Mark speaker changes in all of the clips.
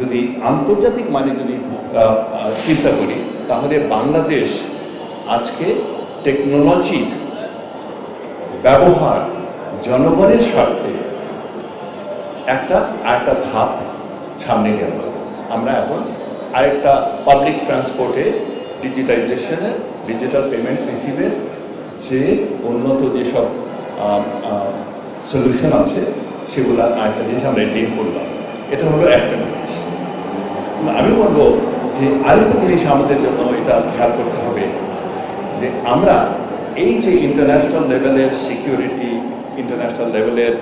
Speaker 1: যদি আন্তর্জাতিক মানে যদি চিন্তা করি, তাহলে বাংলাদেশ আজকে টেকনোলজির ব্যবহার জনগণের স্বার্থে একটা, আরেকটা ধাপ সামনে গেল। আমরা এখন আরেকটা পাবলিক ট্রান্সপোর্টে ডিজিটাইজেশনের ডিজিটাল পেমেন্টস রিসিভের যে উন্নত যেসব সলিউশন আছে, সেগুলো আরেকটা জিনিস আমরা এটেন করলাম। এটা হলো একটা জিনিস। আমি বলব যে আরেকটা জিনিস আমাদের জন্য এটা খেয়াল করতে হবে যে আমরা এই যে ইন্টারন্যাশনাল লেভেলের সিকিউরিটি ইন্টারন্যাশনাল লেভেলের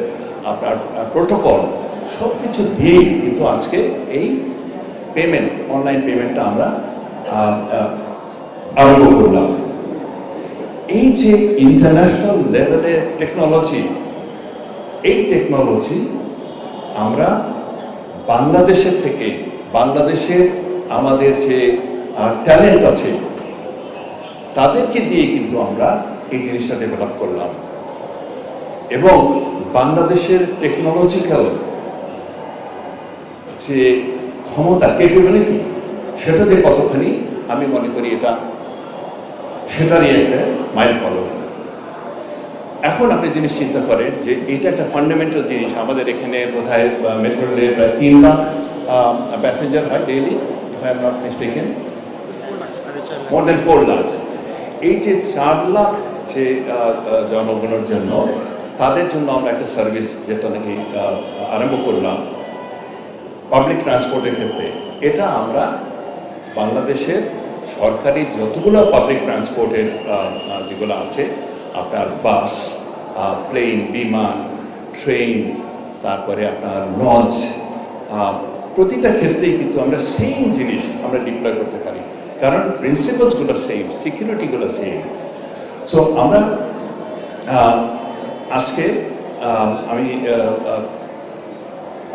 Speaker 1: আপনার প্রোটোকল সব কিছু দিয়েই কিন্তু আজকে এই পেমেন্ট অনলাইন পেমেন্টটা আমরা আরম্ভ করলাম। এই যে ইন্টারন্যাশনাল লেভেলের টেকনোলজি এই টেকনোলজি আমরা বাংলাদেশের থেকে বাংলাদেশের আমাদের যে ট্যালেন্ট আছে, তাদেরকে দিয়ে কিন্তু আমরা এই জিনিসটা ডেভেলপ করলাম। এবং বাংলাদেশের টেকনোলজিক্যাল যে ক্ষমতা ক্যাপেবিলিটি সেটা যে কতখানি, আমি মনে করি এটা, সেটারই একটা মাইল ফলক এখন আপনি জিনিস চিন্তা করেন যে, এটা একটা ফান্ডামেন্টাল জিনিস। আমাদের এখানে বোধ হয় মেট্রো রেলে প্রায় তিন লাখ প্যাসেঞ্জার হয় daily if I am not mistaken more than four lakh এই যে চার লাখ যে জনগণের জন্য, তাদের জন্য আমরা একটা সার্ভিস যেটা নাকি আরম্ভ করলাম পাবলিক ট্রান্সপোর্টের ক্ষেত্রে। এটা আমরা বাংলাদেশের সরকারি যতগুলো পাবলিক ট্রান্সপোর্টের যেগুলো আছে, আপনার বাস প্লেন বিমান ট্রেন তারপরে আপনার লঞ্চ প্রতিটা ক্ষেত্রেই কিন্তু আমরা সেম জিনিস আমরা ডিপ্লয় করতে পারি। কারণ প্রিন্সিপালসগুলো সেম সিকিউরিটিগুলো সেম সো আমরা আজকে আমি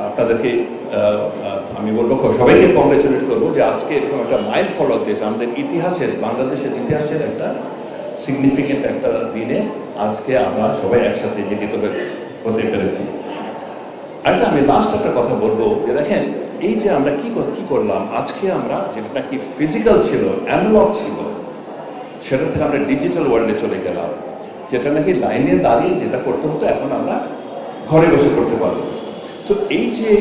Speaker 1: আপনাদেরকে আমি বলব, সবাইকে কংগ্রেচুলেট করব যে আজকে এরকম একটা মাইল ফলক দেশ আমাদের ইতিহাসের, বাংলাদেশের ইতিহাসের একটা সিগনিফিকেন্ট একটা দিনে আজকে আমরা সবাই একসাথে মিলিত হতে পেরেছি। আরেকটা আমি লাস্ট একটা কথা বলব যে দেখেন এই যে আমরা কি কি করলাম? আজকে আমরা যেটা নাকি ফিজিক্যাল ছিল অ্যানালগ ছিল, সেটা থেকে আমরা ডিজিটাল ওয়ার্ল্ডে চলে গেলাম। যেটা নাকি লাইনে দাঁড়িয়ে যেটা করতে হতো, এখন আমরা ঘরে বসে করতে পারব। তো এই যে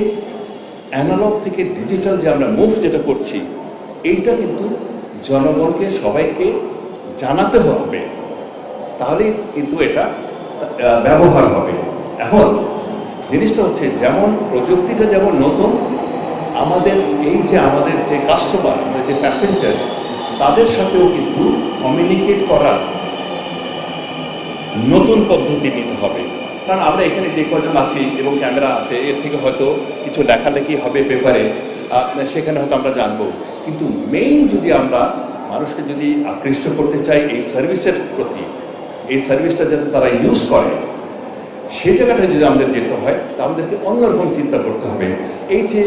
Speaker 1: অ্যানালগ থেকে ডিজিটাল যে আমরা মুভ যেটা করছি, এইটা কিন্তু জনগণকে, সবাইকে জানাতে হবে। তাহলে কিন্তু এটা ব্যবহার হবে। এখন জিনিসটা হচ্ছে, যেমন প্রযুক্তিটা যেমন নতুন আমাদের এই যে আমাদের যে কাস্টমার আমাদের যে প্যাসেঞ্জার তাদের সাথেও কিন্তু কমিউনিকেট করার নতুন পদ্ধতি নিতে হবে। কারণ আমরা এখানে যে কজন আছি এবং ক্যামেরা আছে, এর থেকে হয়তো কিছু লেখালেখি হবে পেপারে সেখানে হয়তো আমরা জানব। কিন্তু মেইন যদি আমরা মানুষকে যদি আকৃষ্ট করতে চাই এই সার্ভিসের প্রতি, এই সার্ভিসটা যাতে তারা ইউজ করে সেই জায়গাটা যদি আমাদের যেতে হয় তা আমাদেরকে অন্যরকম চিন্তা করতে হবে। এই যে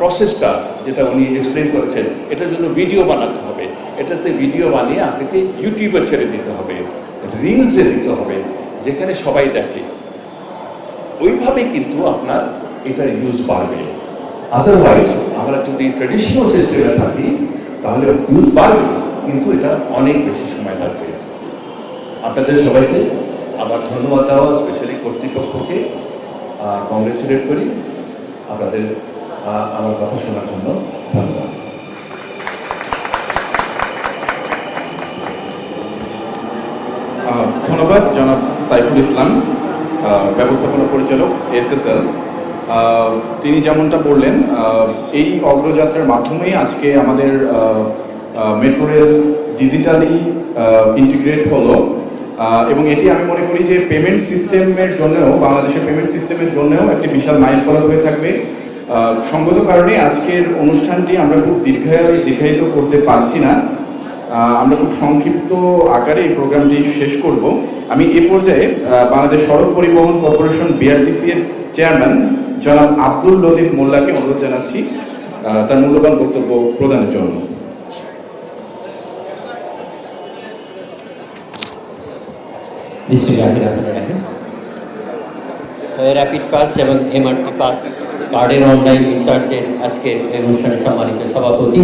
Speaker 1: প্রসেসটা যেটা উনি এক্সপ্লেন করেছেন, এটার জন্য ভিডিও বানাতে হবে। এটাতে ভিডিও বানিয়ে আপনাকে ইউটিউবে ছেড়ে দিতে হবে রিলসে দিতে হবে, যেখানে সবাই দেখে। ওইভাবে কিন্তু আপনার এটা ইউজ বাড়বে। আদারওয়াইজ আমরা যদি ট্রেডিশনাল সিস্টেমে থাকি, তাহলে ইউজ বাড়বে, কিন্তু এটা অনেক বেশি সময় লাগবে। আপনাদের সবাইকে আবার ধন্যবাদ দেওয়া স্পেশালি কর্তৃপক্ষকে কংগ্রেচুলেট করি। আপনাদের আমার কথা শোনার জন্য ধন্যবাদ।
Speaker 2: ধন্যবাদ, জনাব সাইফুল ইসলাম ব্যবস্থাপনা পরিচালক, এসএসএল। তিনি যেমনটা বললেন এই অগ্রযাত্রার মাধ্যমেই আজকে আমাদের মেট্রো রেল ডিজিটালি ইন্টিগ্রেট হলো। এবং এটি আমি মনে করি যে পেমেন্ট সিস্টেমের জন্যও, বাংলাদেশের পেমেন্ট সিস্টেমের জন্যও একটি বিশাল মাইল ফলক হয়ে থাকবে। সঙ্গত কারণে আজকের অনুষ্ঠানটি আমরা খুব দীর্ঘায় দীর্ঘায়িত করতে পারছি না। আমরা খুব সংক্ষিপ্ত আকারে এই প্রোগ্রামটি শেষ করব। আমি এ পর্যায়ে বাংলাদেশ সড়ক পরিবহন কর্পোরেশন বিআরটিসি এর চেয়ারম্যান জনাব আব্দুল লতিফ মোল্লাকে অনুরোধ জানাচ্ছি। তার মূল্যবান বক্তব্য প্রদানের জন্য।
Speaker 3: র্যাপিড পাস এবং এমআরটি পাস কার্ডের অনলাইন রিসার্চের আজকের অনুষ্ঠানে সম্মানিত সভাপতি,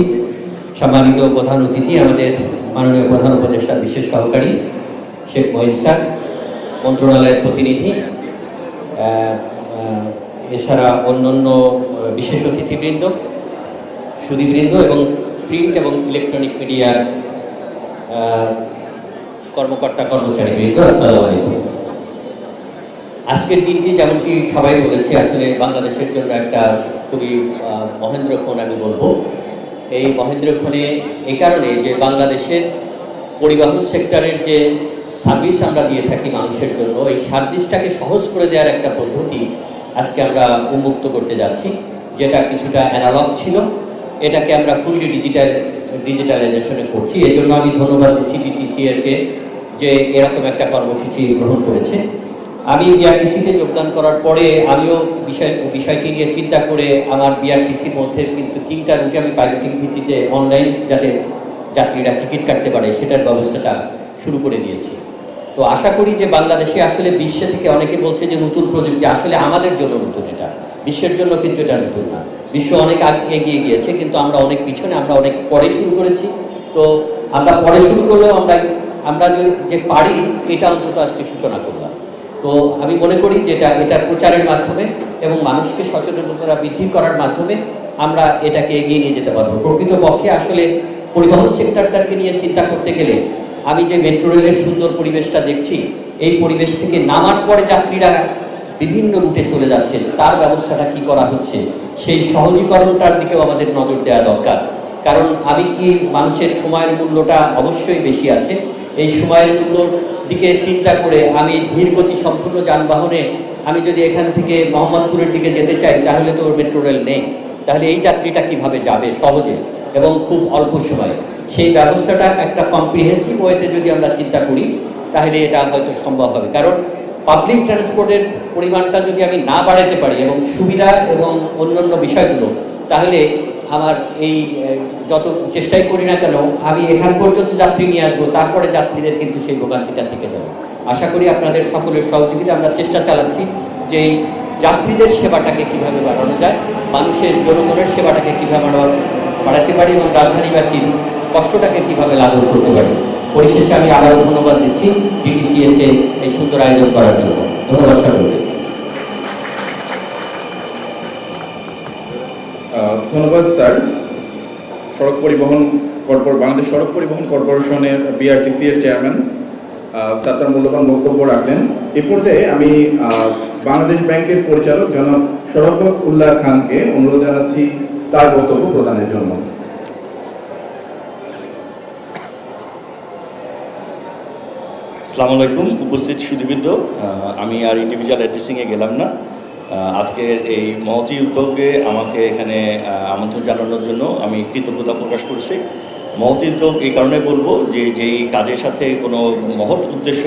Speaker 3: সম্মানিত প্রধান অতিথি, আমাদের মাননীয় প্রধান উপদেষ্টা, বিশেষ সহকারী, শেখ মহিন স্যার, মন্ত্রণালয়ের প্রতিনিধি এছাড়া অন্যান্য বিশেষ অতিথিবৃন্দ, সুদীবৃন্দ এবং প্রিন্ট এবং ইলেকট্রনিক মিডিয়ার কর্মকর্তা আলাইকুম। আজকের দিনটি যেমনটি সবাই বলেছে, আসলে বাংলাদেশের জন্য একটা খুবই মহেন্দ্রক্ষণ আমি বলব। এই মহেন্দ্রক্ষণে এই কারণে যে বাংলাদেশের পরিবহন সেক্টরের যে সার্ভিস আমরা দিয়ে থাকি মানুষের জন্য, এই সার্ভিসটাকে সহজ করে দেওয়ার একটা পদ্ধতি আজকে আমরা উন্মুক্ত করতে যাচ্ছি, যেটা কিছুটা অ্যানালগ ছিল। এটাকে আমরা ফুললি ডিজিটাল ডিজিটালাইজেশনে করছি। এই জন্য আমি ধন্যবাদ দিচ্ছি ডিটিসিএরকে যে এরকম একটা কর্মসূচি গ্রহণ করেছে। আমি বিআরটিসিতে যোগদান করার পরে আমিও বিষয়, বিষয়টি নিয়ে চিন্তা করে আমার বিআরটিসির মধ্যে কিন্তু তিনটা রুটে আমি পাইলটিং ভিত্তিতে অনলাইন যাতে যাত্রীরা টিকিট কাটতে পারে, সেটার ব্যবস্থাটা শুরু করে দিয়েছি। তো আশা করি যে বাংলাদেশে আসলে বিশ্বে থেকে অনেকে বলছে যে নতুন প্রযুক্তি, আসলে আমাদের জন্য নতুন এটা। বিশ্বের জন্য কিন্তু এটা নতুন না। বিশ্ব অনেক এগিয়ে গিয়েছে, কিন্তু আমরা অনেক পিছনে, আমরা অনেক পরে শুরু করেছি। তো আমরা পরে শুরু করলেও আমরা আমরা যে পারি, এটা অন্তত আজকে সূচনা করলাম। তো আমি মনে করি যেটা এটা প্রচারের মাধ্যমে এবং মানুষকে সচেতনতা বৃদ্ধি করার মাধ্যমে আমরা এটাকে এগিয়ে নিয়ে যেতে পারব। প্রকৃতপক্ষে আসলে পরিবহন সেক্টরটাকে নিয়ে চিন্তা করতে গেলে আমি যে মেট্রো রেলের সুন্দর পরিবেশটা দেখছি, এই পরিবেশ থেকে নামার পরে যাত্রীরা বিভিন্ন রুটে চলে যাচ্ছে, তার ব্যবস্থাটা কি করা হচ্ছে সেই সহজীকরণটার দিকেও আমাদের নজর দেওয়া দরকার। কারণ আমি কি মানুষের সময়ের মূল্যটা অবশ্যই বেশি আছে? এই সময়ের মূল্যর দিকে চিন্তা করে আমি ধীরগতি সম্পূর্ণ যানবাহনে আমি যদি এখান থেকে মোহাম্মদপুরের দিকে যেতে চাই, তাহলে তো মেট্রো রেল নেই। তাহলে এই যাত্রীটা কীভাবে যাবে সহজে এবং খুব অল্প সময়ে? সেই ব্যবস্থাটা একটা কম্প্রিহেন্সিভ ওয়েতে যদি আমরা চিন্তা করি, তাহলে এটা হয়তো সম্ভব হবে। কারণ পাবলিক ট্রান্সপোর্টের পরিমাণটা যদি আমি না বাড়াতে পারি এবং সুবিধা এবং অন্যান্য বিষয়গুলো, তাহলে আমার এই যত চেষ্টাই করি না কেন, আমি এখান পর্যন্ত যাত্রী নিয়ে আসব, তারপরে যাত্রীদের কিন্তু সেই ভোগান্তিটা থেকে যাবে। আশা করি আপনাদের সকলের সহযোগিতা আমরা চেষ্টা চালাচ্ছি যে যাত্রীদের সেবাটাকে কীভাবে বাড়ানো যায়, মানুষের, জনগণের সেবাটাকে কীভাবে বাড়াতে পারি এবং রাজধানীবাসীর কষ্টটাকে কীভাবে লাঘব করতে পারি। পরিশেষে আমি আবারও ধন্যবাদ দিচ্ছি ডিটিসিএকে এই সুন্দর আয়োজন করার জন্য। ধন্যবাদ সকলকে।
Speaker 2: ধন্যবাদ, স্যার। সড়ক পরিবহন কর্পোর বাংলাদেশ সড়ক পরিবহন কর্পোরেশনের বিআরটিসি এর চেয়ারম্যান স্যার তার মূল্যবান বক্তব্য রাখলেন। এ পর্যায়ে আমি বাংলাদেশ ব্যাংকের পরিচালক জনাব শরফত উল্লাহ খানকে অনুরোধ জানাচ্ছি তার বক্তব্য প্রদানের জন্য।
Speaker 4: আসসালামু আলাইকুম উপস্থিত সুদীবৃন্দ আহ, আমি আর ইন্ডিভিজুয়াল অ্যাড্রেসিংয়ে গেলাম না। আজকের এই মহতি উদ্যোগে আমাকে এখানে আমন্ত্রণ জানানোর জন্য আমি কৃতজ্ঞতা প্রকাশ করছি। মহতি উদ্যোগ এই কারণে বলব যে যেই কাজের সাথে কোনো মহৎ উদ্দেশ্য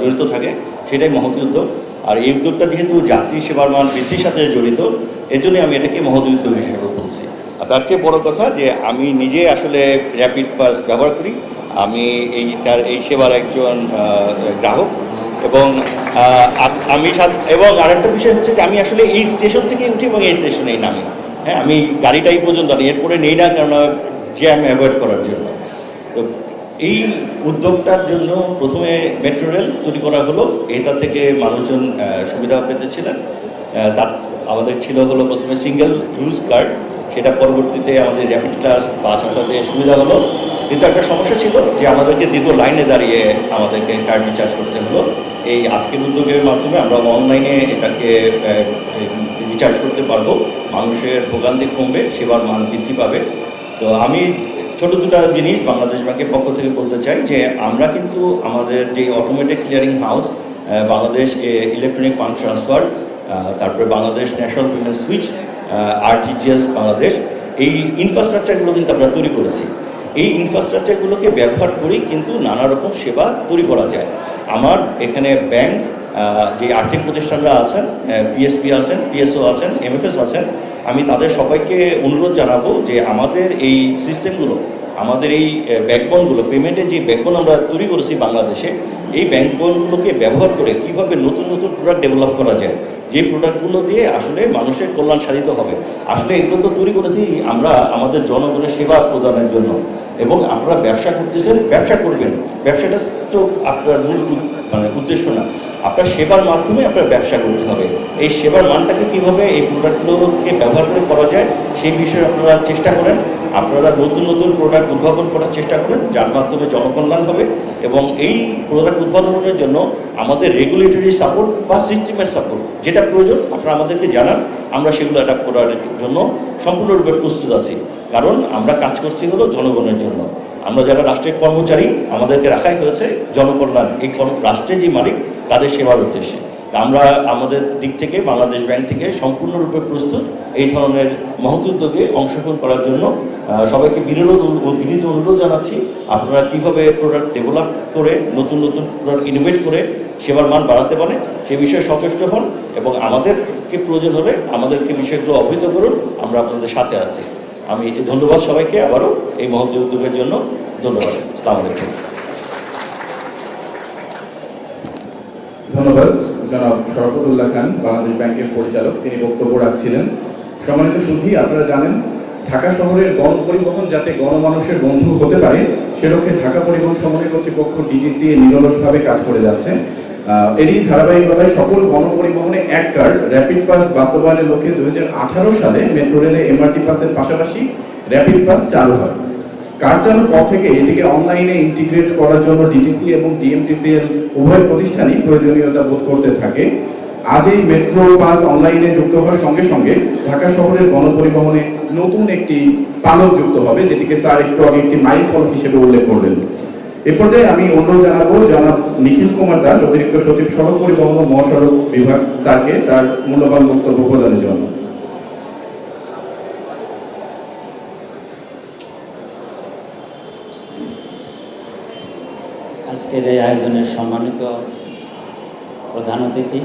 Speaker 4: জড়িত থাকে সেটাই মহতি উদ্যোগ। আর এই উদ্যোগটা যেহেতু যাত্রী সেবার মান বৃদ্ধির সাথে জড়িত এজন্যই আমি এটাকে মহতি উদ্যোগ হিসেবে বলছি। আর তার চেয়ে বড় কথা যে আমি নিজে আসলে র্যাপিড পাস ব্যবহার করি। আমি এইটার এই সেবার একজন গ্রাহক এবং আমি এবং আরেকটা বিষয় হচ্ছে যে আমি আসলে এই স্টেশন থেকেই উঠি এবং এই স্টেশনেই নামি। হ্যাঁ আমি গাড়িটাই পর্যন্ত আনি, এরপরে নেই না কারণ জ্যাম অ্যাভয়েড করার জন্য। তো এই উদ্যোগটার জন্য প্রথমে মেট্রো রেল তৈরি করা হলো, এটা থেকে মানুষজন সুবিধা পেতেছিলেন। তার, আমাদের ছিল হলো প্রথমে সিঙ্গেল ইউজ কার্ড সেটা পরবর্তীতে আমাদের র্যাপিড ক্লাস বাস আসাতে সুবিধা হলো। কিন্তু একটা সমস্যা ছিল যে আমাদেরকে দীর্ঘ লাইনে দাঁড়িয়ে আমাদেরকে কার্ড রিচার্জ করতে হলো। এই আজকের উদ্যোগের মাধ্যমে আমরা অনলাইনে এটাকে রিচার্জ করতে পারব। মানুষের ভোগান্তি কমবে, সেবার মান বৃদ্ধি পাবে। তো আমি ছোট দুটো জিনিস বাংলাদেশ ব্যাংকের পক্ষ থেকে বলতে চাই যে আমরা কিন্তু আমাদের যে automatic clearing house Bangladesh electronic fund transfer তারপরে Bangladesh national payment switch RTGS Bangladesh, এই ইনফ্রাস্ট্রাকচারগুলো কিন্তু আমরা তৈরি করেছি। এই ইনফ্রাস্ট্রাকচারগুলোকে ব্যবহার করেই কিন্তু নানা রকম সেবা তৈরি করা যায়। আমার এখানে ব্যাংক যে আর্থিক প্রতিষ্ঠানরা আছেন পিএসপি আছেন পিএসও আছেন এমএফএস আছেন, আমি তাদের সবাইকে অনুরোধ জানাব যে আমাদের এই সিস্টেমগুলো আমাদের এই ব্যাকবোনগুলো পেমেন্টের যে ব্যাকবোন আমরা তৈরি করেছি বাংলাদেশে, এই ব্যাকবোনগুলোকে ব্যবহার করে কীভাবে নতুন নতুন প্রোডাক্ট ডেভেলপ করা যায়, যে প্রোডাক্টগুলো দিয়ে আসলে মানুষের কল্যাণ সাধিত হবে। আসলে এগুলো তো তৈরি করেছি আমরা আমাদের জনগণের সেবা প্রদানের জন্য। এবং আপনারা ব্যবসা করতেছেন, ব্যবসা করবেন। ব্যবসাটা তো আপনার মূল মানে উদ্দেশ্য না। আপনার সেবার মাধ্যমে আপনার ব্যবসা করতে হবে। এই সেবার মানটাকে কীভাবে এই প্রোডাক্টগুলোকে ব্যবহার করে করা যায়, সেই বিষয়ে আপনারা চেষ্টা করেন। আপনারা নতুন নতুন প্রোডাক্ট উদ্ভাবন করার চেষ্টা করেন, যার মাধ্যমে জনকল্যাণ হবে এবং এই প্রোডাক্ট উদ্ভাবনের জন্য আমাদের রেগুলেটরি সাপোর্ট বা সিস্টেমের সাপোর্ট যেটা প্রয়োজন, আপনারা আমাদেরকে জানান, আমরা সেগুলো অ্যাডাপ্ট করার জন্য সম্পূর্ণরূপে প্রস্তুত আছি। কারণ আমরা কাজ করছি হলো জনগণের জন্য। আমরা যারা রাষ্ট্রের কর্মচারী, আমাদেরকে রাখাই হয়েছে জনকল্যাণ। এই রাষ্ট্রের যে মালিক, তাদের সেবার উদ্দেশ্যে। আমরা আমাদের দিক থেকে, বাংলাদেশ ব্যাংক থেকে সম্পূর্ণরূপে প্রস্তুত এই ধরনের মহৎ উদ্যোগে অংশগ্রহণ করার জন্য সবাইকে বিনোদ বিনীত অনুরোধ জানাচ্ছি, আপনারা কীভাবে প্রোডাক্ট ডেভেলপ করে, নতুন নতুন প্রোডাক্ট ইনোভেট করে সেবার মান বাড়াতে পারে সে বিষয়ে সচেষ্ট হন এবং আমাদেরকে প্রয়োজন হলে আমাদেরকে বিষয়গুলো অবহিত করুন, আমরা আপনাদের সাথে আছি। আমি ধন্যবাদ সবাইকে আবারও এই মহৎ উদ্যোগের জন্য। ধন্যবাদ। আসসালামু আলাইকুম।
Speaker 2: ধন্যবাদ। জনাব শরফতুল্লাহ খান, বাংলাদেশ ব্যাংকের পরিচালক, তিনি বক্তব্য রাখছিলেন। সম্মানিত সুধি, আপনারা জানেন, ঢাকা শহরের গণপরিবহন যাতে গণমানুষের বন্ধু হতে পারে, সে লক্ষ্যে ঢাকা পরিবহন সমন্বয় কর্তৃপক্ষ ডিডিসি নিরলসভাবে কাজ করে যাচ্ছে। এরই ধারাবাহিকতায় সকল গণপরিবহনে এক কার্ড র্যাপিড পাস বাস্তবায়নের লক্ষ্যে দুই হাজার আঠারো সালে মেট্রো রেলে এমআরটি পাসের পাশাপাশি র্যাপিড পাস চালু হয়। কার চালুর পর থেকে এটিকে অনলাইনে ইন্টিগ্রেট করার জন্য ডিটিসি এবং ডিএমটিসিএল উভয় প্রতিষ্ঠানই প্রয়োজনীয়তা বোধ করতে থাকে। আজ এই মেট্রো বাস অনলাইনে যুক্ত হওয়ার সঙ্গে সঙ্গে ঢাকা শহরের গণপরিবহনে নতুন একটি পালক যুক্ত হবে, যেটিকে স্যার একটু আগে একটি মাইল ফলক হিসেবে উল্লেখ করলেন। এ পর্যায়ে আমি অনুরোধ জানাব জনাব নিখিল কুমার দাস, অতিরিক্ত সচিব সড়ক পরিবহন ও মহাসড়ক বিভাগ স্যারকে তার মূল্যবান বক্তব্য প্রদানের জন্য।
Speaker 5: আজকের এই আয়োজনের সম্মানিত প্রধান অতিথি,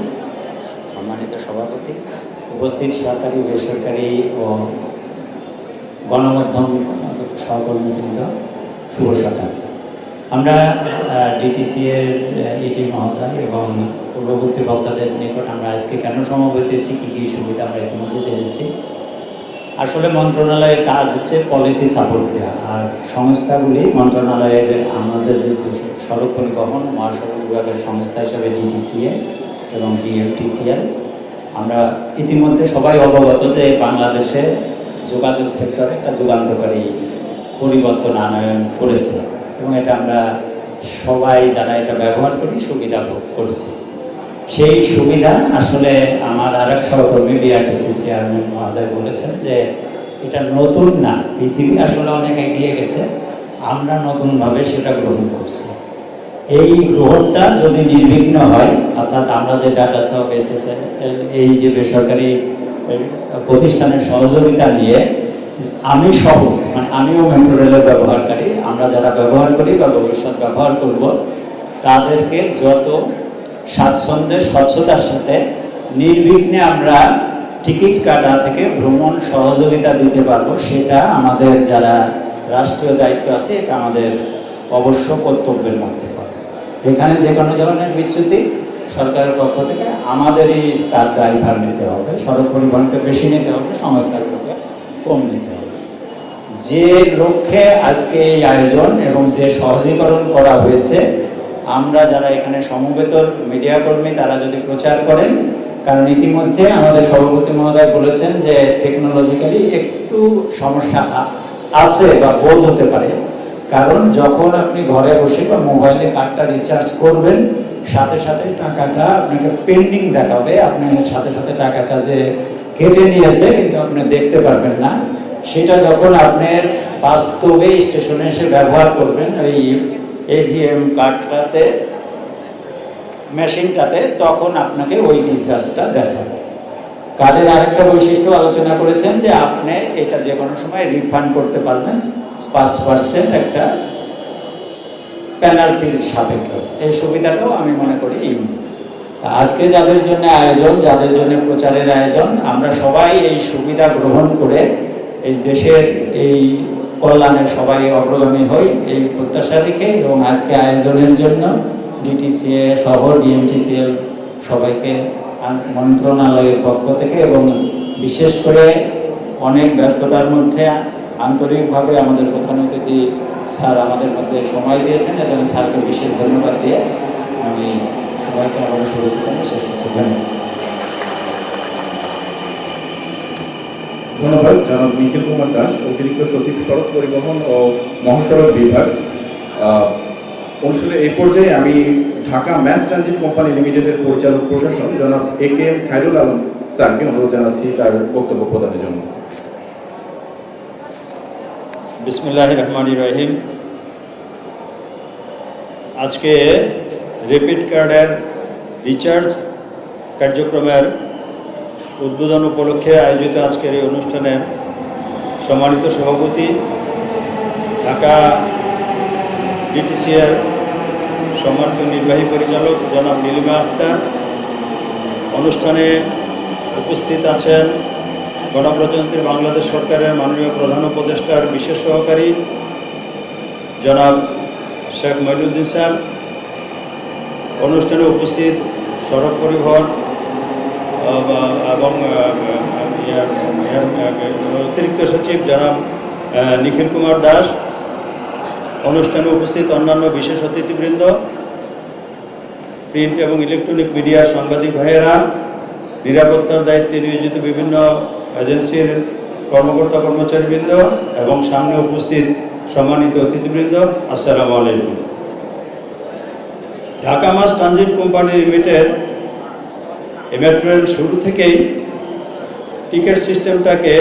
Speaker 5: সম্মানিত সভাপতি, উপস্থিত সরকারি বেসরকারি ও গণমাধ্যম সহকর্মীবৃন্দ, শুভ সকাল। আমরা ডিটিসি এর ইটি মহোদয় এবং পূর্ববর্তী বক্তাদের নিকট আমরা আজকে কেন সমবেত হয়েছি, কী কী সুবিধা আমরা ইতিমধ্যে জেনেছি আসলে মন্ত্রণালয়ের কাজ হচ্ছে পলিসি সাপোর্ট দেওয়া। আর সংস্থাগুলি, মন্ত্রণালয়ের আমাদের যে সড়ক পরিবহন মহাসড়ক বিভাগের সংস্থা হিসাবে ডিটিসিএ এবং ডিএমটিসিএল আমরা ইতিমধ্যে সবাই অবগত যে বাংলাদেশে যোগাযোগ সেক্টরে একটা যুগান্তকারী পরিবর্তন আনয়ন করেছে এবং এটা আমরা সবাই যারা এটা ব্যবহার করি সুবিধা ভোগ করছি। সেই সুবিধা আসলে আমার আর এক সহকর্মী বিআরটিসি চেয়ারম্যান মহোদয় বলেছেন যে এটা নতুন না, পৃথিবী আসলে অনেক এগিয়ে গেছে, আমরা নতুনভাবে সেটা গ্রহণ করছি। এই গ্রহণটা যদি নির্বিঘ্ন হয়, অর্থাৎ আমরা যে ডাটা সব এসেছে এই যে বেসরকারি প্রতিষ্ঠানের সহযোগিতা নিয়ে আমি সহ মানে আমিও মেট্রো রেলের ব্যবহারকারী, আমরা যারা ব্যবহার করি বা ভবিষ্যৎ ব্যবহার করব, তাদেরকে যত স্বাচ্ছন্দ্যে, স্বচ্ছতার সাথে নির্বিঘ্নে আমরা টিকিট কাটা থেকে ভ্রমণ সহযোগিতা দিতে পারব, সেটা আমাদের যারা রাষ্ট্রীয় দায়িত্ব আছে, এটা আমাদের অবশ্য কর্তব্যের মধ্যে পড়ে। এখানে যে কোনো ধরনের বিচ্যুতি সরকারের পক্ষ থেকে আমাদেরই তার দায়ভার নিতে হবে, সড়ক পরিবহনকে বেশি নিতে হবে, সংস্থাগুলোকে কম নিতে হবে। যে লক্ষ্যে আজকে এই আয়োজন এবং যে সহজীকরণ করা হয়েছে আমরা যারা এখানে সমবেত মিডিয়া কর্মী, তারা যদি প্রচার করেন, কারণ ইতিমধ্যে আমাদের সভাপতি মহোদয় বলেছেন যে টেকনোলজিক্যালি একটু সমস্যা আছে বা বোধ হতে পারে। কারণ যখন আপনি ঘরে বসে বা মোবাইলে কার্ডটা রিচার্জ করবেন, সাথে সাথে টাকাটা আপনাকে পেন্ডিং দেখাবে। আপনার সাথে সাথে টাকাটা যে কেটে নিয়েছে, কিন্তু আপনি দেখতে পারবেন না। সেটা যখন আপনার বাস্তবে স্টেশনে এসে ব্যবহার করবেন, ওই এভিএম কার্ডটাতে মেশিনটাতে তখন আপনাকে ওই রিচার্জটা দেখাবে। কার্ডের আরেকটা বৈশিষ্ট্য আলোচনা করেছেন যে আপনি এটা যে কোনো সময় রিফান্ড করতে পারবেন, পাঁচ পার্সেন্ট একটা পেনাল্টির সাপেক্ষে। এই সুবিধাটাও আমি মনে করি তা আজকে যাদের জন্য আয়োজন, যাদের জন্য প্রচারের আয়োজন, আমরা সবাই এই সুবিধা গ্রহণ করে এই দেশের এই কল্যাণে সবাই অগ্রগামী হই এই প্রত্যাশা রেখে এবং আজকে আয়োজনের জন্য ডিটিসিএ সহ ডিএমটিসিএল সবাইকে মন্ত্রণালয়ের পক্ষ থেকে এবং বিশেষ করে অনেক ব্যস্ততার মধ্যে আন্তরিকভাবে আমাদের প্রধান অতিথি স্যার আমাদের মধ্যে সময় দিয়েছেন এবং স্যারকে বিশেষ ধন্যবাদ দিয়ে আমি সবাইকে আমাদের শুভেচ্ছা শেষ হচ্ছে ধন্যবাদ।
Speaker 2: ধন্যবাদ, জনাব নিখিল কুমার দাস, অতিরিক্ত সচিব সড়ক পরিবহন ও মহাসড়ক বিভাগ। অনুষ্ঠানের এই পর্যায়ে আমি ঢাকা ম্যাস ট্রানজিট কোম্পানি লিমিটেডের পরিচালক প্রশাসন জনাব A K M Khairul Alam স্যারকে অনুরোধ জানাচ্ছি তার বক্তব্য প্রদানের জন্য।
Speaker 6: বিসমিল্লাহ রহমান রহিম। আজকে রেপিড কার্ডের রিচার্জ কার্যক্রমের উদ্বোধন উপলক্ষে আয়োজিত আজকের এই অনুষ্ঠানের সম্মানিত সভাপতি, ঢাকা ডিটিসিআর সম্মানিত নির্বাহী পরিচালক জনাব নীলিমা আক্তার। অনুষ্ঠানে উপস্থিত আছেন গণপ্রজাতন্ত্রী বাংলাদেশ সরকারের মাননীয় প্রধান উপদেষ্টার বিশেষ সহকারী জনাব শেখ মঈনুদ্দিন স্যার। অনুষ্ঠানে উপস্থিত সড়ক পরিবহন এবং অতিরিক্ত সচিব জনাব নিখিল কুমার দাস। অনুষ্ঠানে উপস্থিত অন্যান্য বিশেষ অতিথিবৃন্দ, প্রিন্ট এবং ইলেকট্রনিক মিডিয়ার সাংবাদিক ভাইয়েরা, নিরাপত্তার দায়িত্বে নিয়োজিত বিভিন্ন এজেন্সির কর্মকর্তা কর্মচারীবৃন্দ এবং সামনে উপস্থিত সম্মানিত অতিথিবৃন্দ, আসসালামু আলাইকুম। Dhaka mass transit company limited এই শুরু থেকেই টিকিট সিস্টেমটাকে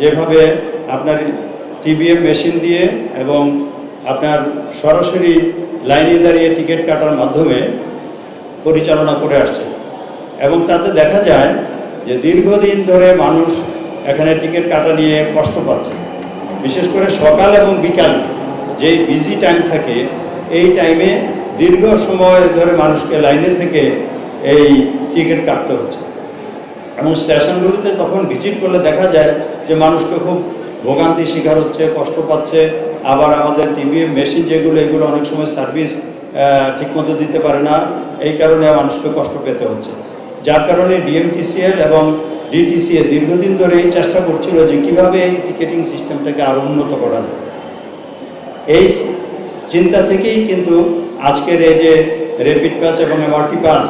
Speaker 6: যেভাবে আপনার টিবিএম মেশিন দিয়ে এবং আপনার সরাসরি লাইনে দাঁড়িয়ে টিকিট কাটার মাধ্যমে পরিচালনা করে আসছে। এবং তাতে দেখা যায় যে দীর্ঘদিন ধরে মানুষ এখানে টিকিট কাটা নিয়ে কষ্ট পাচ্ছে। বিশেষ করে সকাল এবং বিকাল যেই বিজি টাইম থাকে, এই টাইমে দীর্ঘ সময় ধরে মানুষকে লাইনে থেকে এই টিকিট কাটতে হচ্ছে। এবং স্টেশনগুলোতে তখন ভিজিট করলে দেখা যায় যে মানুষকে খুব ভোগান্তি শিকার হচ্ছে, কষ্ট পাচ্ছে। আবার আমাদের টিভিএম মেশিন যেগুলো, এগুলো অনেক সময় সার্ভিস ঠিকমতো দিতে পারে না। এই কারণে মানুষকে কষ্ট পেতে হচ্ছে। যার কারণে ডিএমটিসিএল এবং ডিটিসিএ দীর্ঘদিন ধরে এই চেষ্টা করছিল যে কীভাবে এই টিকেটিং সিস্টেমটাকে আরও উন্নত করা যায়। এই চিন্তা থেকেই কিন্তু আজকের এই যে র্যাপিড পাস এবং এমআরটি পাস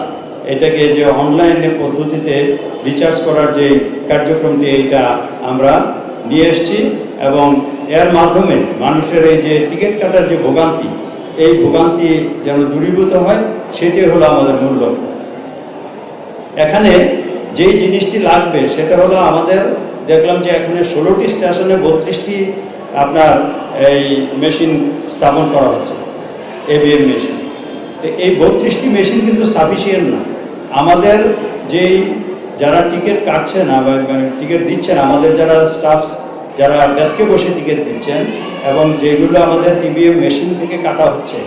Speaker 6: এটাকে যে অনলাইনের পদ্ধতিতে রিচার্জ করার যে কার্যক্রমটি, এইটা আমরা নিয়ে এসেছি এবং এর মাধ্যমে মানুষের এই যে টিকিট কাটার যে ভোগান্তি, এই ভোগান্তি যেন দূরীভূত হয় সেটি হলো আমাদের মূল লক্ষ্য। এখানে যেই জিনিসটি লাগবে, সেটা হলো আমাদের, দেখলাম যে এখানে ষোলোটি স্টেশনে বত্রিশটি আপনার এই মেশিন স্থাপন করা হচ্ছে এবিএম মেশিন। তো এই বত্রিশটি মেশিন কিন্তু সাফিসিয়েন্ট না। আমাদের যেই যারা টিকিট কাটছে না বা টিকিট দিচ্ছেন, আমাদের যারা স্টাফ যারা ডেস্কে বসে টিকিট দিচ্ছেন এবং যেগুলো আমাদের টিভিএম মেশিন থেকে কাটা হচ্ছে,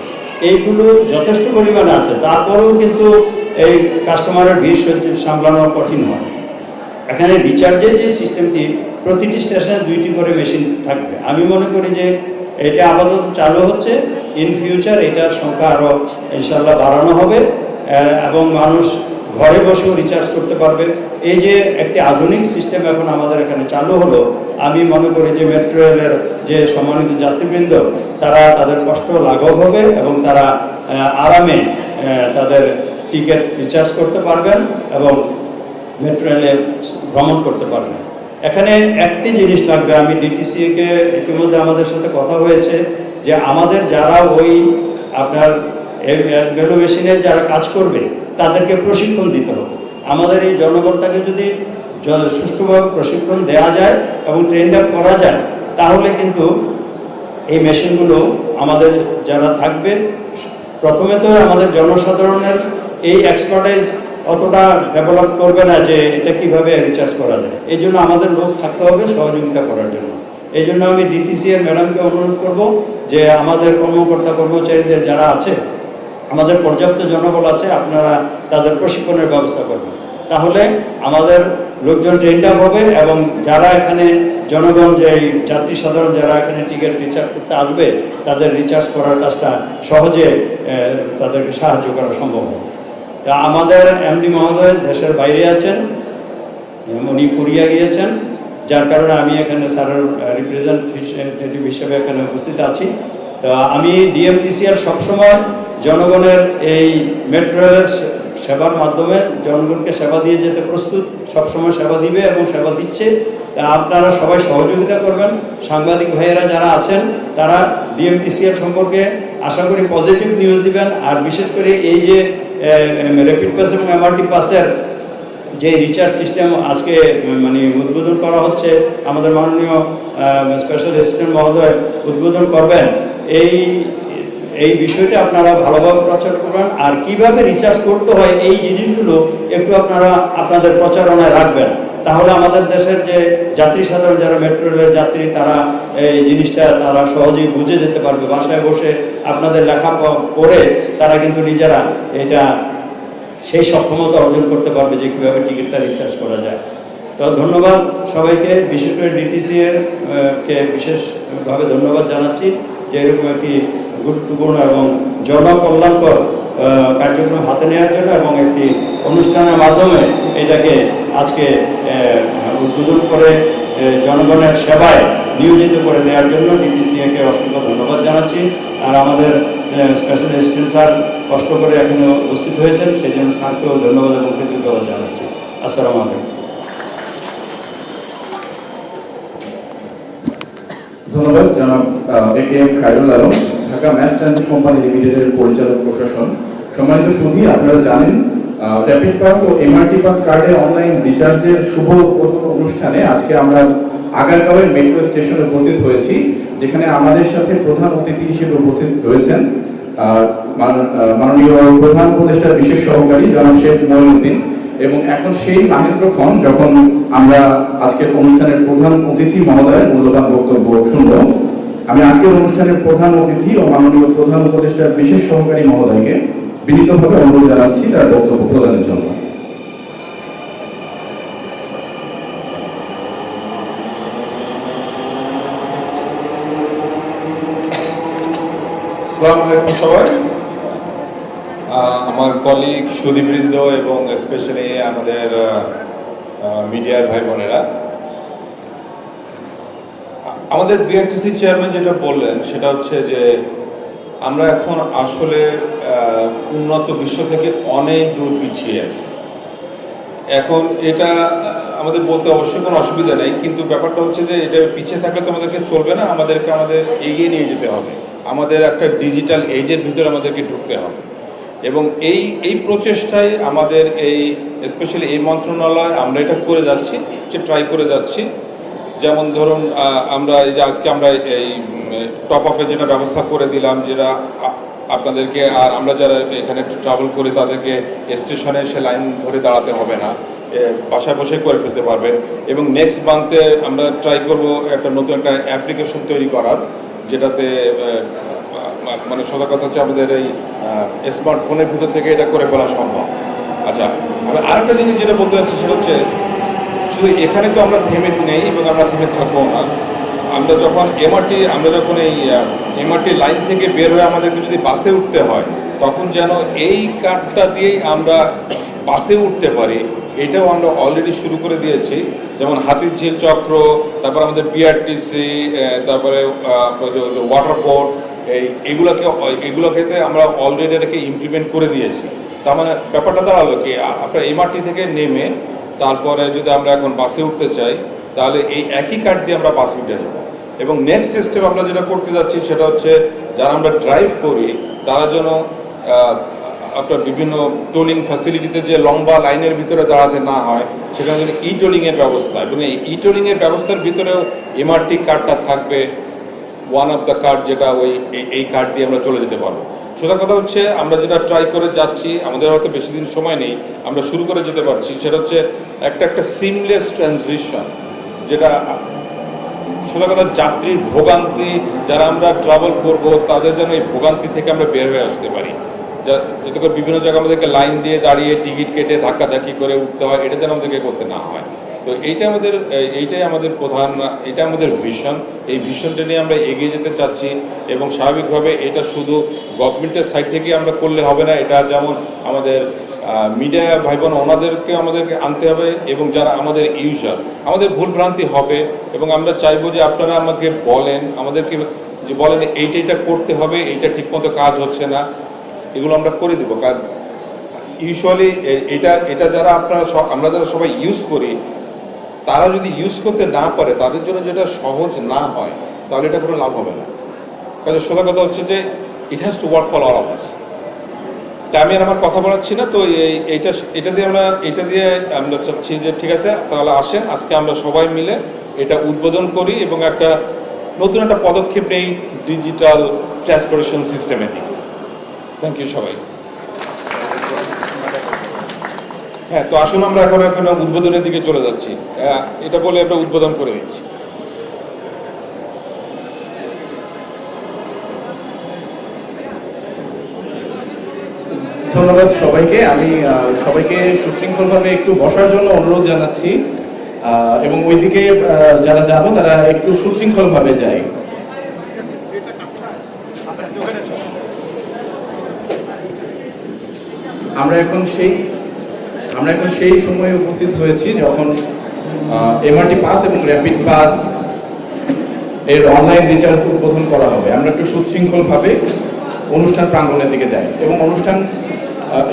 Speaker 6: এইগুলো যথেষ্ট পরিমাণে আছে। তারপরেও কিন্তু এই কাস্টমারের ভিড় সামলানো কঠিন হয়। এখানে রিচার্জের যে সিস্টেমটি প্রতিটি স্টেশনে দুইটি করে মেশিন থাকবে। আমি মনে করি যে এটা আপাতত চালু হচ্ছে। ইন ফিউচার এটার সংখ্যা আরও ইনশাল্লাহ বাড়ানো হবে। এবং মানুষ ঘরে বসেও রিচার্জ করতে পারবে। এই যে একটি আধুনিক সিস্টেম এখন আমাদের এখানে চালু হলো, আমি মনে করি যে মেট্রো রেলের যে সম্মানিত যাত্রীবৃন্দ, তারা তাদের কষ্ট লাঘব হবে এবং তারা আরামে তাদের টিকিট রিচার্জ করতে পারবেন এবং মেট্রো রেলে ভ্রমণ করতে পারবেন। এখানে একটি জিনিস লাগবে, আমি ডিটিসিকে ইতিমধ্যে আমাদের সাথে কথা হয়েছে যে আমাদের যারা ওই আপনার মেশিনের যারা কাজ করবে, তাদেরকে প্রশিক্ষণ দিতে হবে। আমাদের এই জনগণটাকে যদি সুষ্ঠুভাবে প্রশিক্ষণ দেওয়া যায় এবং ট্রেন্ড আপ করা যায়, তাহলে কিন্তু এই মেশিনগুলো আমাদের যারা থাকবে, প্রথমে তো আমাদের জনসাধারণের এই এক্সপার্টাইজ অতটা ডেভেলপ করবে না যে এটা কীভাবে রিচার্জ করা যায়। এই জন্য আমাদের লোক থাকতে হবে সহযোগিতা করার জন্য। এই জন্য আমি ডিটিসি এর ম্যাডামকে অনুরোধ করব যে আমাদের কর্মকর্তা কর্মচারীদের যারা আছে আমাদের পর্যাপ্ত জনবল আছে, আপনারা তাদের প্রশিক্ষণের ব্যবস্থা করবেন। তাহলে আমাদের লোকজন ট্রেন্ড আপ হবে এবং যারা এখানে জনগণ যে যাত্রী সাধারণ যারা এখানে টিকিট রিচার্জ করতে আসবে, তাদের রিচার্জ করার কাজটা সহজে তাদেরকে সাহায্য করা সম্ভব হবে। তা আমাদের এমডি মহোদয় দেশের বাইরে আছেন, উনি কোরিয়া গিয়েছেন, যার কারণে আমি এখানে স্যারের রিপ্রেজেন্টেটিভ হিসেবে এখানে উপস্থিত আছি। তা আমি ডিএমডিসিআর সবসময় জনগণের এই মেট্রো রেলের সেবার মাধ্যমে জনগণকে সেবা দিয়ে যেতে প্রস্তুত, সবসময় সেবা দিবে এবং সেবা দিচ্ছে। তা আপনারা সবাই সহযোগিতা করবেন। সাংবাদিক ভাইয়েরা যারা আছেন, তারা ডিএমটিসিএল সম্পর্কে আশা করি পজিটিভ নিউজ দিবেন। আর বিশেষ করে এই যে র্যাপিড পাস এবং এমআরটি পাসের যে রিচার্জ সিস্টেম আজকে মানে উদ্বোধন করা হচ্ছে, আমাদের মাননীয় স্পেশাল অ্যাসিস্ট্যান্ট মহোদয় উদ্বোধন করবেন। এই এই বিষয়টা আপনারা ভালোভাবে প্রচার করবেন আর কীভাবে রিচার্জ করতে হয় এই জিনিসগুলো একটু আপনারা আপনাদের প্রচারণায় রাখবেন। তাহলে আমাদের দেশের যে যাত্রী সাধারণ যারা মেট্রো রেলের যাত্রী, তারা এই জিনিসটা তারা সহজেই বুঝে যেতে পারবে। বাসায় বসে আপনাদের লেখা পড়ে তারা কিন্তু নিজেরা এটা সেই সক্ষমতা অর্জন করতে পারবে যে কীভাবে টিকিটটা রিচার্জ করা যায়। তো ধন্যবাদ সবাইকে, বিশেষ করে ডিটিসি কে বিশেষভাবে ধন্যবাদ জানাচ্ছি যে এরকম একটি গুরুত্বপূর্ণ এবং জনকল্যাণকর কার্যক্রম হাতে নেওয়ার জন্য এবং একটি অনুষ্ঠানের মাধ্যমে এটাকে আজকে উদ্বোধন করে জনগণের সেবায় নিয়োজিত করে দেওয়ার জন্য ডিটিসিএকে অসংখ্য ধন্যবাদ জানাচ্ছি। আর আমাদের স্পেশাল অ্যাসিস্ট্যান্ট স্যার কষ্ট করে এখানে উপস্থিত হয়েছেন সেই জন্য স্যারকেও ধন্যবাদ এবং কৃতজ্ঞতা জানাচ্ছি। আসসালামু আলাইকুম।
Speaker 2: ধন্যবাদ, জনাব A K M Khairul Alam. Dhaka mass transit company লিমিটেডের পরিচালক প্রশাসন। সম্মানিত সুধী, আপনারা জানেন র্যাপিড পাস ও এমআরটি পাস কার্ডে অনলাইন রিচার্জের শুভ অনুষ্ঠানে আজকে আমরা আগারগাঁওয়ের মেট্রো স্টেশনে উপস্থিত হয়েছি, যেখানে আমাদের সাথে প্রধান অতিথি হিসেবে উপস্থিত রয়েছেন মাননীয় প্রধান উপদেষ্টার বিশেষ সহকারী জনাব শেখ মঈনুদ্দিন এবং এখন সেই মাহেন্দ্রক্ষণ যখন আমরা আজকের অনুষ্ঠানের প্রধান অতিথি মহোদয়ের মূল্যবান বক্তব্য শুনব। আমি আজকের অনুষ্ঠানের প্রধান অতিথি ও মাননীয় প্রধান উপদেষ্টার বিশেষ সহকারী মহোদয়কে বিনীতভাবে অনুরোধ জানাচ্ছি তার বক্তব্য প্রদানের জন্য।
Speaker 7: আলাইকুম সবাই। আমার কলিগ সুদীবৃন্দ এবং স্পেশালি আমাদের মিডিয়ার ভাই বোনেরা আমাদের বিআরটিসি চেয়ারম্যান যেটা বললেন, সেটা হচ্ছে যে আমরা এখন আসলে উন্নত বিশ্ব থেকে অনেক দূর পিছিয়ে আছি। এখন এটা আমাদের বলতে অবশ্যই কোনো অসুবিধা নেই, কিন্তু ব্যাপারটা হচ্ছে যে এটা পিছিয়ে থাকলে তো আমাদেরকে চলবে না, আমাদেরকে আমাদের এগিয়ে নিয়ে যেতে হবে। আমাদের একটা ডিজিটাল এজের ভিতরে আমাদেরকে ঢুকতে হবে। এবং এই এই প্রচেষ্টায় আমাদের এই স্পেশালি এই মন্ত্রণালয়, আমরা এটা করে যাচ্ছি, যে ট্রাই করে যাচ্ছি। যেমন ধরুন আমরা এই যে আজকে আমরা এই টপ আপের যেটা ব্যবস্থা করে দিলাম, যেটা আপনাদেরকে আর আমরা যারা এখানে ট্রাভেল করি, তাদেরকে স্টেশনে সে লাইন ধরে দাঁড়াতে হবে না। বাসায় বসে করে ফেলতে পারবেন। এবং নেক্সট মান্থে আমরা ট্রাই করব একটা নতুন একটা অ্যাপ্লিকেশন তৈরি করার, যেটাতে মানে সোজা কথা হচ্ছে আমাদের এই স্মার্টফোনের ভিতর থেকে এটা করে ফেলা সম্ভব। আচ্ছা আরেকটা জিনিস যেটা বলতে চাচ্ছি সেটা হচ্ছে শুধু এখানে তো আমরা থেমে নেই এবং আমরা থেমে থাকব না। আমরা যখন এমআরটি আমরা যখন এই এমআরটি লাইন থেকে বের হয়ে আমাদেরকে যদি বাসে উঠতে হয়, তখন যেন এই কার্ডটা দিয়েই আমরা বাসে উঠতে পারি, এটাও আমরা অলরেডি শুরু করে দিয়েছি। যেমন হাতির ঝিল চক্র, তারপর আমাদের বিআরটিসি তারপরে ওয়াটার পোর্ট এই, এগুলোকে এগুলোকে আমরা অলরেডি এটাকে ইমপ্লিমেন্ট করে দিয়েছি। তার মানে ব্যাপারটা দাঁড়াল কি আপনার এমআরটি থেকে নেমে তারপরে যদি আমরা এখন বাসে উঠতে চাই, তাহলে এই একই কার্ড দিয়ে আমরা বাসে উঠে যাব। এবং নেক্সট স্টেপ আমরা যেটা করতে যাচ্ছি সেটা হচ্ছে, যারা আমরা ড্রাইভ করি, তারা যেন আপনার বিভিন্ন টোলিং ফ্যাসিলিটিতে যে লম্বা লাইনের ভিতরে দাঁড়াতে না হয়, সেখানে যেন ই টোলিংয়ের ব্যবস্থা। এবং এই ই টোলিংয়ের ব্যবস্থার ভিতরেও এমআরটি কার্ডটা থাকবে ওয়ান অফ দ্য কার্ড যেটা ওই, এই- কার্ড দিয়ে আমরা চলে যেতে পারব। সোজা কথা হচ্ছে, আমরা যেটা ট্রাই করে যাচ্ছি, আমাদের হয়তো বেশি দিন সময় নেই, আমরা শুরু করে যেতে পারছি, সেটা হচ্ছে একটা একটা সিমলেস ট্রানজিশন যেটা সোজা কথা যাত্রীর ভোগান্তি, যারা আমরা ট্রাভেল করব, তাদের যেন এই ভোগান্তি থেকে আমরা বের হয়ে আসতে পারি। যাতে করে বিভিন্ন জায়গায় আমাদেরকে লাইন দিয়ে দাঁড়িয়ে টিকিট কেটে ধাক্কাধাক্কি করে উঠতে হয়, এটা যেন আমাদেরকে করতে না হয়। তো এইটা আমাদের এইটাই আমাদের প্রধান এটা আমাদের ভিশন এই ভিশনটা নিয়ে আমরা এগিয়ে যেতে চাচ্ছি এবং স্বাভাবিকভাবে এটা শুধু গভর্নমেন্টের সাইড থেকে আমরা করলে হবে না, এটা যেমন আমাদের মিডিয়া ভাই বোন ওনাদেরকে আমাদেরকে আনতে হবে এবং যারা আমাদের ইউজার আমাদের ভুল ভ্রান্তি হবে এবং আমরা চাইব যে আপনারা আমাকে বলেন, আমাদেরকে যে বলেন এইটা এটা করতে হবে, এইটা ঠিকমতো কাজ হচ্ছে না, এগুলো আমরা করে দেবো। কারণ ইউজুয়ালি এটা এটা যারা আপনারা আমরা যারা সবাই ইউজ করি তারা যদি ইউজ করতে না পারে, তাদের জন্য যেটা সহজ না হয়, তাহলে এটা কোনো লাভ হবে না। কাজে সোজা কথা হচ্ছে যে it has to work for all of us তা আমি আর আমার কথা বলাচ্ছি না, তো এই, এইটা, এটা দিয়ে আমরা, এটা দিয়ে আমরা চাচ্ছি যে, ঠিক আছে, তাহলে আসেন, আজকে আমরা সবাই মিলে এটা উদ্বোধন করি এবং একটা নতুন একটা পদক্ষেপ নেই ডিজিটাল ট্রান্সপোর্টেশন সিস্টেমের দিকে থ্যাংক ইউ সবাই। হ্যাঁ তো আসুন আমরা এখন এখন উদ্বোধনের দিকে চলে যাচ্ছি। এটা বলে আমরা উদ্বোধন করে দিচ্ছি।
Speaker 2: ধন্যবাদ সবাইকে। আমি সবাইকে সুশৃঙ্খলভাবে একটু বসার জন্য অনুরোধ জানাচ্ছি। এবং ওইদিকে যারা যাব, তারা একটু সুশৃঙ্খলভাবে যায়। আমরা এখন সেই আমরা এখন সেই সময়ে উপস্থিত হয়েছি যখন এমআরটি পাস এবং র্যাপিড পাস এর অনলাইন রিচার্জ উদ্বোধন করা হবে। আমরা একটু সুশৃঙ্খলভাবে অনুষ্ঠান প্রাঙ্গণের দিকে যাই। এবং অনুষ্ঠান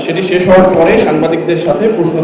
Speaker 2: সেটি শেষ হওয়ার পরে সাংবাদিকদের সাথে প্রশ্ন